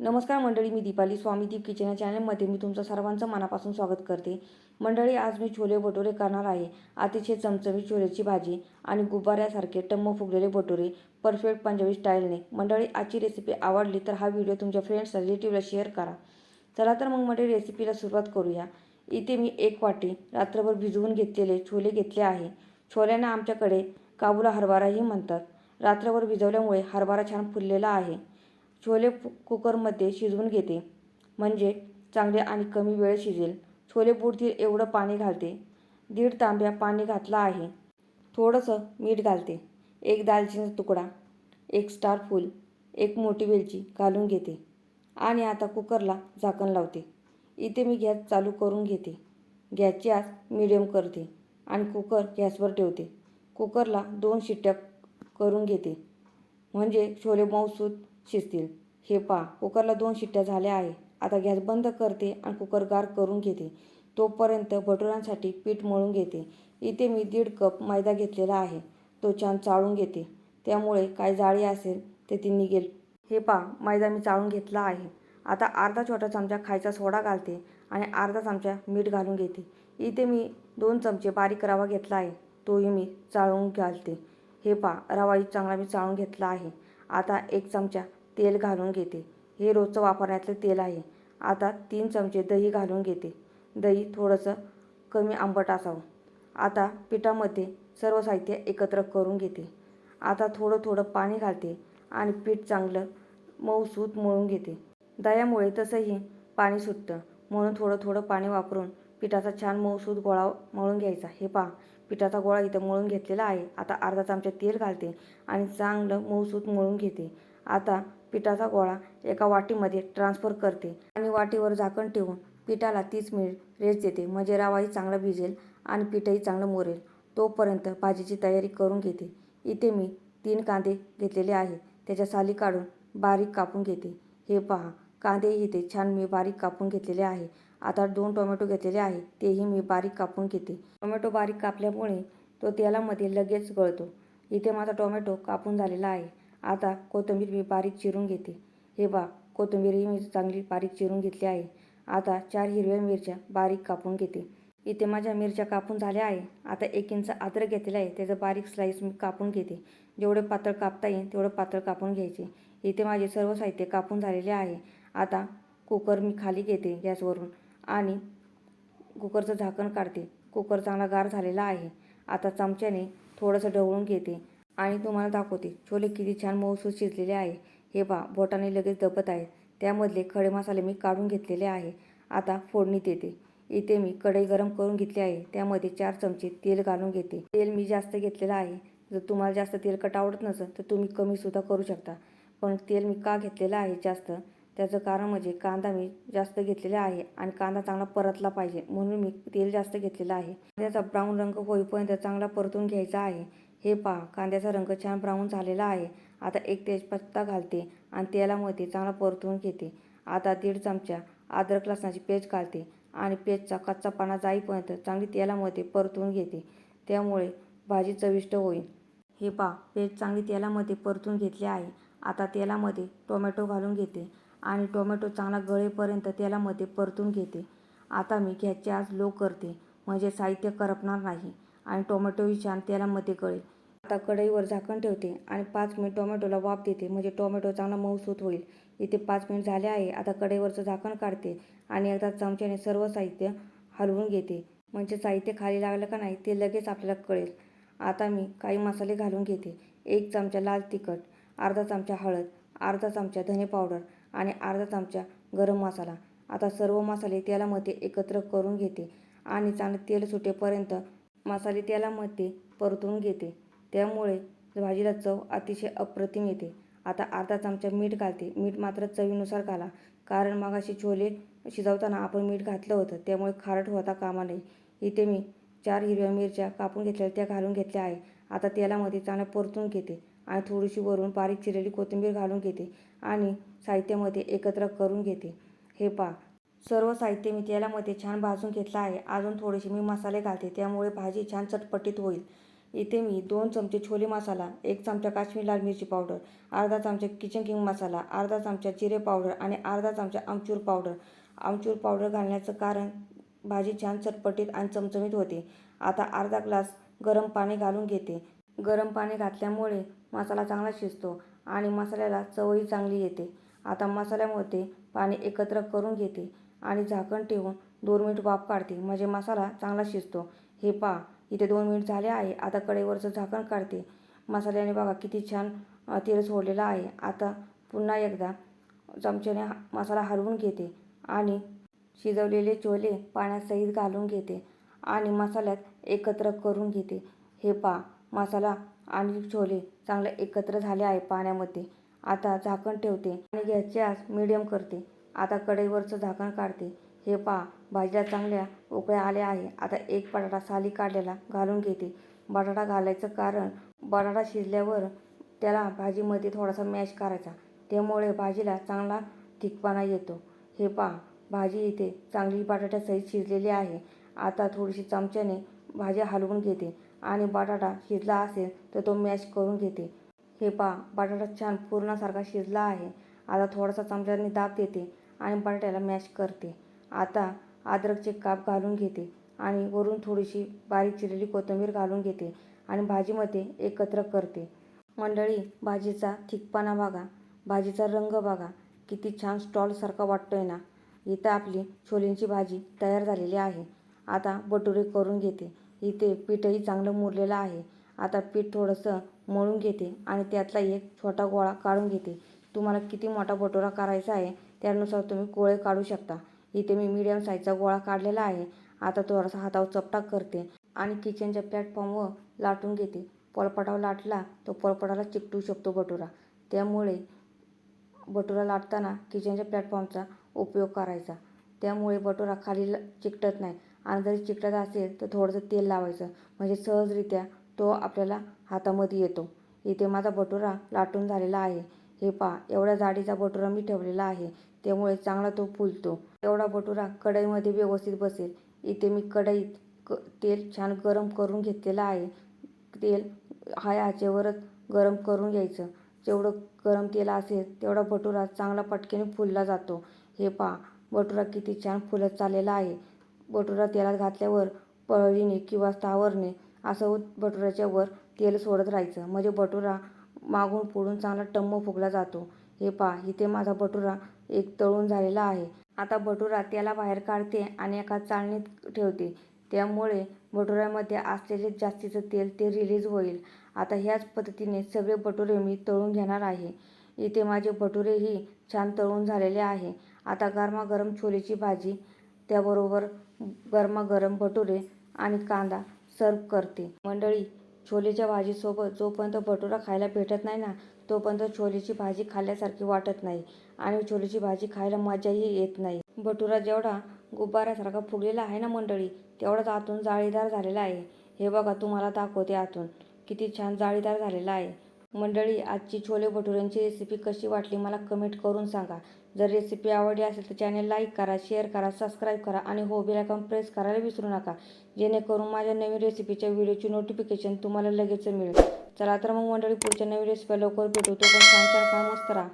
नमस्कार मंडळी मी दीपाली स्वामी दीप किचन या चॅनलमध्ये मी तुमचं सर्वांचं मनापासून स्वागत करते. मंडळी आज मी छोले भटुरे करणार आहे. अतिशय चमचमी छोल्याची भाजी आणि गुब्बाऱ्यासारखे टम्म फुगलेले भटुरे परफेक्ट पंजाबी स्टाईलने. मंडळी आजची रेसिपी आवडली तर हा व्हिडिओ तुमच्या फ्रेंड्स रिलेटिव्हला शेअर करा. चला तर मग मंडळी रेसिपीला सुरुवात करूया. इथे मी एक वाटी रात्रभर भिजवून घेतलेले छोले घेतले आहे. छोल्यांना आमच्याकडे काबुला हरभराही म्हणतात. रात्रभर भिजवल्यामुळे हरभरा छान फुललेला आहे. छोले फु कुकरमध्ये शिजवून घेते. म्हणजे चांगले आणि कमी वेळ शिजेल. छोले बुडतील एवढं पाणी घालते. दीड तांब्या पाणी घातलं आहे. थोडंसं मीठ घालते. एक दालचिनीचा तुकडा. एक स्टार फूल. एक मोठी वेलची घालून घेते. आणि आता कुकरला झाकण लावते. इथे मी गॅस चालू करून घेते. गॅसची आज मिडियम करते आणि कुकर गॅसवर ठेवते. कुकरला दोन शिट्ट्या करून घेते. म्हणजे छोले मऊसूत शिजतील हे पहा कुकरला दोन शिट्ट्या झाल्या आहे. आता गॅस बंद करते आणि कुकर गार करून घेते. तोपर्यंत भटुरांसाठी पीठ मळून घेते. इथे मी दीड कप मैदा घेतलेला आहे. तो छान चाळून घेते. त्यामुळे काय जाळी असेल ते ती निघेल. हे पहा मैदा मी चाळून घेतला आहे. आता अर्धा छोटा चमचा खायचा सोडा घालते आणि अर्धा चमचा मीठ घालून घेते. इथे मी दोन चमचे बारीक रवा घेतला आहे. तोही मी चाळून घालते. हे पहा रवाही चांगला मी चाळून घेतला आहे. आता एक चमचा तेल घालून घेते. हे रोजचं वापरण्यातलं तेल आहे. आता तीन चमचे दही घालून घेते. दही थोडंसं कमी आंबट असावं. आता पिठामध्ये सर्व साहित्य एकत्र करून घेते. आता थोडं थोडं पाणी घालते आणि पीठ चांगलं मऊसूत मळून घेते. दह्यामुळे तसंही पाणी सुटतं. म्हणून थोडं थोडं पाणी वापरून पिठाचा छान मऊसूत गोळा मळून घ्यायचा. हे पहा पिठाचा गोळा इथं मळून घेतलेला आहे. आता अर्धा चमचा तेल घालते आणि चांगलं मऊसूत मळून घेते. आता पिठाचा गोळा एका वाटीमध्ये ट्रान्सफर करते आणि वाटीवर झाकण ठेवून पिठाला तीस मिनिट रेस्ट देते. म्हणजे रवाही चांगला भिजेल आणि पिठंही चांगलं मोरेल. तोपर्यंत भाजीची तयारी करून घेते. इथे मी तीन कांदे घेतलेले आहे. त्याच्या साली काढून बारीक कापून घेते. हे पहा कांदे इथे छान मी बारीक कापून घेतलेले आहे. आता दोन टोमॅटो घेतलेले आहे. तेही मी बारीक कापून घेते. टोमॅटो बारीक कापल्यामुळे तो तेलामध्ये लगेच गळतो. इथे माझा टोमॅटो कापून झालेला आहे. आता कोथिंबीर मी बारीक चिरून घेते. हे बा कोथिंबीरही मी चांगली बारीक चिरून घेतली आहे. आता चार हिरव्या मिरच्या बारीक कापून घेते. इथे माझ्या मिरच्या कापून झाल्या आहे. आता एक इंच अद्रक घेतलेला आहे. त्याचं बारीक स्लाईस मी कापून घेते. जेवढे पातळ कापता येईल तेवढं पातळ कापून घ्यायचे. इथे माझे सर्व साहित्य कापून झालेले आहे. आता कुकर मी खाली घेते गॅसवरून आणि कुकरचं झाकण काढते. कुकर चांगला गार झालेला आहे. आता चमच्याने थोडंसं ढवळून घेते. आणि तुम्हाला दाखवते छोले किती छान मऊसूत शिजलेले आहे. हे पहा बोटाने लगेच दबत आहेत. त्यामधले खडे मसाले मी काढून घेतलेले आहे. आता फोडणीत येते इथे मी कढई गरम करून घेतली आहे. त्यामध्ये चार चमचे तेल घालून घेते. तेल मी जास्त घेतलेलं आहे. जर तुम्हाला जास्त तेलकट आवडत नसेल तर तुम्ही कमीसुद्धा करू शकता. पण तेल मी का घेतलेलं आहे जास्त? त्याचं कारण म्हणजे कांदा मी जास्त घेतलेला आहे आणि कांदा चांगला परतला पाहिजे म्हणून मी तेल जास्त घेतलेलं आहे. कांद्याचा ब्राऊन रंग होईपर्यंत चांगला परतून घ्यायचा आहे. हे पहा कांद्याचा रंग छान ब्राऊन झालेला आहे. आता एक तेजपत्ता घालते आणि तेलामध्ये चांगला परतून घेते. आता दीड चमचा अद्रक लसणाची पेस्ट घालते आणि पेजचा कच्चा पाना जाईपर्यंत चांगली तेलामध्ये परतून घेते. त्यामुळे भाजी चविष्ट होईल. हे पहा पेज चांगली तेलामध्ये परतून घेतली आहे. आता तेलामध्ये टोमॅटो घालून घेते आणि टोमॅटो चांगला गळेपर्यंत तेलामध्ये परतून घेते. आता मी गॅसची आज लो करते म्हणजे साहित्य करपणार नाही. आणि टोमॅटोही छान तेलामध्ये कळेल. आता कढईवर झाकण ठेवते आणि पाच मिनिट टोमॅटोला वाफ देते. म्हणजे टोमॅटो चांगला मऊसूत होईल. इथे पाच मिनिट झाले आहे. आता कढईवरचं झाकण काढते आणि एकदा चमच्याने सर्व साहित्य हलवून घेते. म्हणजे साहित्य खाली लागलं का नाही ते लगेच आपल्याला कळेल. आता मी काही मसाले घालून घेते. एक चमचा लाल तिखट अर्धा चमचा हळद अर्धा चमचा धने पावडर आणि अर्धा चमचा गरम मसाला. आता सर्व मसाले तेलामध्ये एकत्र करून घेते आणि चांगले तेल सुटेपर्यंत मसाले तेलामध्ये परतून घेते. त्यामुळे भाजीला चव अतिशय अप्रतिम येते. आता अर्धा चमचा मीठ घालते. मीठ मात्र चवीनुसार घाला. कारण मग असे छोले शिजवताना आपण मीठ घातलं होतं. त्यामुळे खारट होता कामा नये. इथे मी चार हिरव्या मिरच्या कापून घेतलेल्या त्या घालून घेतल्या आहे. आता तेलामध्ये चांगलं परतून घेते आणि थोडीशी वरून बारीक चिरलेली कोथिंबीर घालून घेते आणि साहित्यामध्ये एकत्र करून घेते. हे पहा. सर्व साहित्य मी तेलामध्ये छान भाजून घेतलं आहे. अजून थोडेसे मी मसाले घालते. त्यामुळे भाजी छान चटपटीत होईल. इथे मी दोन चमचे छोले मसाला एक चमचा काश्मीर लाल मिरची पावडर अर्धा चमचा किचन किंग मसाला अर्धा चमचा जिरे पावडर आणि अर्धा चमचा आमचूर पावडर. आमचूर पावडर घालण्याचं कारण भाजी छान चटपटीत आणि चमचमीत होते. आता अर्धा ग्लास गरम पाणी घालून घेते. गरम पाणी घातल्यामुळे मसाला चांगला शिजतो आणि मसाल्याला चवही चांगली येते. आता मसाल्यामध्ये पाणी एकत्र करून घेते. आणि झाकण ठेवून दोन मिनिट वाफ काढते. म्हणजे मसाला चांगला शिजतो. हे पहा इथे दोन मिनिट झाले आहे. आता कढईवरचं झाकण काढते. मसाल्याने बघा किती छान तेल सोडलेलं आहे. आता पुन्हा एकदा चमच्याने हा- मसाला हलवून घेते आणि शिजवलेले छोले पाण्यात सहित घालून घेते आणि मसाल्यात एकत्र करून घेते. हे पहा मसाला आणि छोले चांगले एकत्र झाले आहे पाण्यामध्ये. आता झाकण ठेवते आणि गॅसची आज मिडियम करते. आता कढईवरचं झाकण काढते. हे पहा भाजीला चांगल्या उकळ्या आल्या आहे. आता एक बटाटा साली काढलेला घालून घेते. बटाटा घालायचं कारण बटाटा शिजल्यावर त्याला भाजीमध्ये थोडासा मॅश करायचा. त्यामुळे भाजीला चांगला थिकपणा येतो. हे पहा भाजी इथे चांगली बटाट्यासहित शिजलेली आहे. आता थोडीशी चमच्याने भाजी हलवून घेते आणि बटाटा शिजला असेल तर तो मॅश करून घेते. हे पहा बटाटा छान पूर्णासारखा शिजला आहे. आता थोडासा चमच्याने दाब देते. आणि बटाट्याला मॅश करते. आता अद्रकचे काप घालून घेते आणि वरून थोडीशी बारीक चिरलेली कोथिंबीर घालून घेते आणि भाजीमध्ये एकत्र करते. मंडळी भाजीचा थिकपणा बघा. भाजीचा रंग बघा. किती छान स्टॉलसारखा वाटतोय ना? इथं आपली छोलेंची भाजी तयार झालेली आहे. आता बटुरे करून घेते. इथे पीठही चांगलं मुरलेलं आहे. आता पीठ थोडंसं मळून घेते आणि त्यातला एक छोटा गोळा काढून घेते. तुम्हाला किती मोठा बटुरा करायचा आहे त्यानुसार तुम्ही गोळे काढू शकता. इथे मी मीडियम साईजचा गोळा काढलेला आहे. आता थोडासा हातावर चपटा करते आणि किचनच्या प्लॅटफॉर्मवर लाटून घेते. पोळपाटावर लाटला तो पोळपाटाला चिकटू शकतो बटुरा. त्यामुळे बटुरा लाटताना किचनच्या प्लॅटफॉर्मचा उपयोग करायचा. त्यामुळे बटुरा खाली ल- चिकटत नाही. आणि जरी चिकटत असेल तर थोडंसं तेल लावायचं. म्हणजे सहजरित्या तो आपल्याला हातामध्ये येतो. इथे माझा बटुरा लाटून झालेला आहे. हे पहा एवढ्या जाडीचा बटुरा मी ठेवलेला आहे. त्यामुळे चांगला तो फुलतो. एवढा भटुरा कढईमध्ये व्यवस्थित बसेल. इथे मी कढईत क तेल छान गरम करून घेतलेलं आहे. तेल हाय आचेवरच गरम करून घ्यायचं. जेवढं गरम तेल असेल तेवढा भटुरा चांगला पटकेने फुलला जातो. हे पहा भटुरा किती छान फुलत चाललेला आहे. भटुरा तेलात घातल्यावर पळीने किंवा स्थावरने असं भटुराच्या वर तेल सोडत राहायचं. म्हणजे भटुरा मागून पुढून चांगला टम्म फुगला जातो. हे पहा इथे माझा बटुरा एक तळून झालेला आहे. आता बटुरा त्याला बाहेर काढते आणि एका चाळणीत ठेवते. त्यामुळे बटुऱ्यामध्ये असलेले जास्तीचं तेल ते रिलीज होईल. आता ह्याच पद्धतीने सगळे बटुरे मी तळून घेणार आहे. इथे माझे बटुरेही छान तळून झालेले आहे. आता गरमागरम छोलेची भाजी त्याबरोबर गरमागरम भटुरे आणि कांदा सर्व करते. मंडळी छोलेच्या भाजीसोबत जोपर्यंत भटुरा खायला भेटत नाही ना तोपर्यंत छोलेची भाजी खाल्ल्यासारखी वाटत नाही आणि छोलेची भाजी खायला मजाही येत नाही. भटुरा जेवढा गुब्बाऱ्यासारखा फुगलेला आहे ना मंडळी तेवढाच आतून जाळीदार झालेला आहे. हे बघा तुम्हाला दाखवते आतून. किती छान जाळीदार झालेला आहे. मंडळी आजची छोले भटुऱ्यांची रेसिपी कशी वाटली मला कमेंट करून सांगा. जर रेसिपी आवडली असेल तर चॅनल लाईक करा शेअर करा सबस्क्राईब करा आणि हो बेल प्रेस करायला विसरू नका. जेणेकरून माझ्या नवीन रेसिपीच्या व्हिडिओची नोटिफिकेशन तुम्हाला लगेच मिळेल. चला तर मग मंडळी पुढच्या नवीन रेसिपी लवकर भेटू. तो पण छान छान खा मस्त राहा.